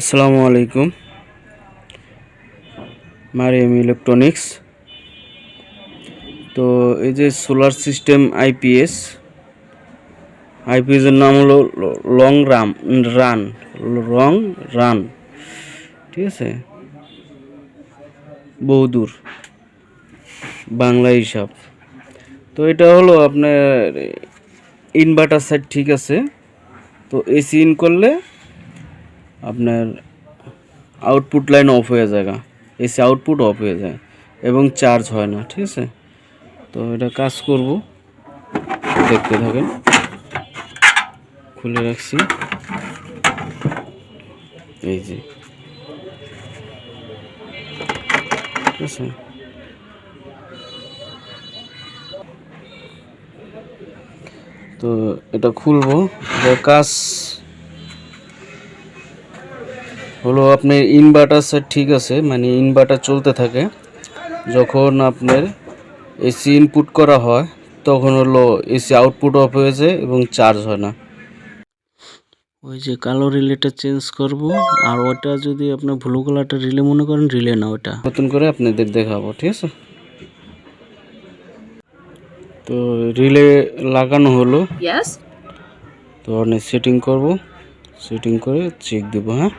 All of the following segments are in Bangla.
আসসালামু আলাইকুম। মারিয়াম ইলেকট্রনিক্স। তো এই যে সোলার সিস্টেম আইপিএস আইপিএস এর নাম হলো long run, run long run, ঠিক আছে? বহুদূর বাংলা হিসাব। তো এটা হলো আপনার ইনভার্টার সাইড ঠিক আছে। তো এসি ইন করলে আপনার আউটপুট লাইন অফ হয়ে যায় এসি আউটপুট অফ হয়ে যায় এবং চার্জ হয় না, ঠিক আছে? তো এটা কাজ করব। দেখতে থাকেন। খুলে রাখছি। এই যে। ঠিক আছে? তো এটা খুলবো। কাজ হলো আপনার ইনভার্টার সেট ঠিক আছে মানে ইনভার্টার চলতে থাকে। যখন আপনার এসি ইনপুট করা হয় তখন হলো এসি আউটপুট অফ হয়ে যায় এবং চার্জ হয় না। ওই যে কালো রিলেটা চেঞ্জ করব আর ওটা যদি আপনার ব্লু কালারটা রিলে মনে করেন রিলে না ওটা নতুন করে আপনাদের দেখাবো ঠিক আছে? তো রিলে লাগানো হলো? তো অনেক সেটিং করব। সেটিং করে চেক দেব হ্যাঁ?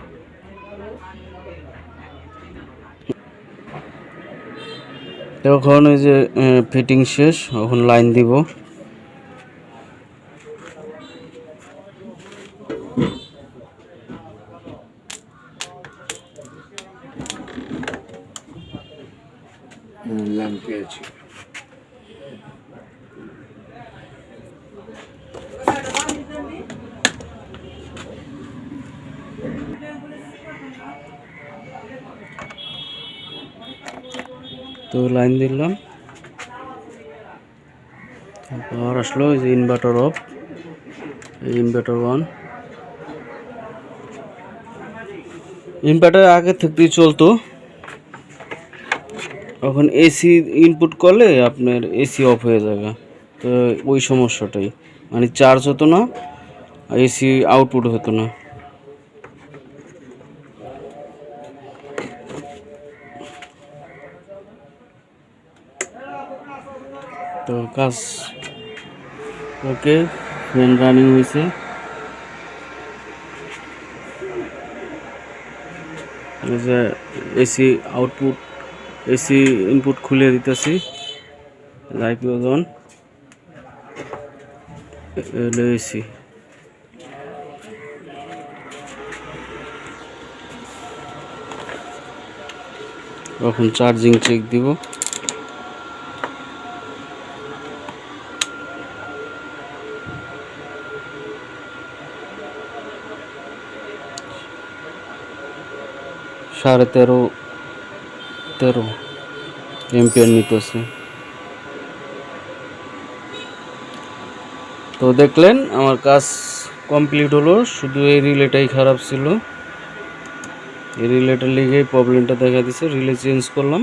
তখন এই যে ফিটিং শেষ এখন লাইন দিব। লাইন পেয়েছি। তো লাইন দিলাম। তারপর আসলো ওই যে ইনভার্টার অফ এই ইনভার্টার ওয়ান ইনভার্টার আগে থেকেই চলতো। এখন এসি ইনপুট করলে আপনার এসি অফ হয়ে যাবে। তো ওই সমস্যাটাই। মানে চার্জ হতো না এসি আউটপুট হতো না। তো কাজ ওকে ফ্যান রানিং হয়েছে। যে এসি আউটপুট এসি ইনপুট খুলে দিতেছি। আইপি ওজন। এসি এখন চার্জিং চেক দিব। সাড়ে তেরো তেরো এম্পিয়ার নিতেছে তো দেখলেন, আমার কাজ কমপ্লিট হলো, শুধু এই রিলেটাই খারাপ ছিল। এই রিলেটার লিগেই প্রবলেমটা দেখা দিছে রিলে চেঞ্জ করলাম।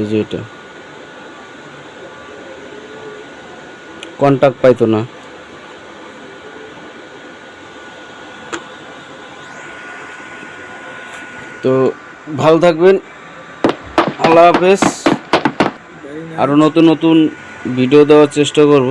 এই যে এটা। কন্ট্যাক্ট পাইতো না। তো ভালো থাকবেন। আল্লাহ হাফেজ। আরও নতুন নতুন ভিডিও দেওয়ার চেষ্টা করব।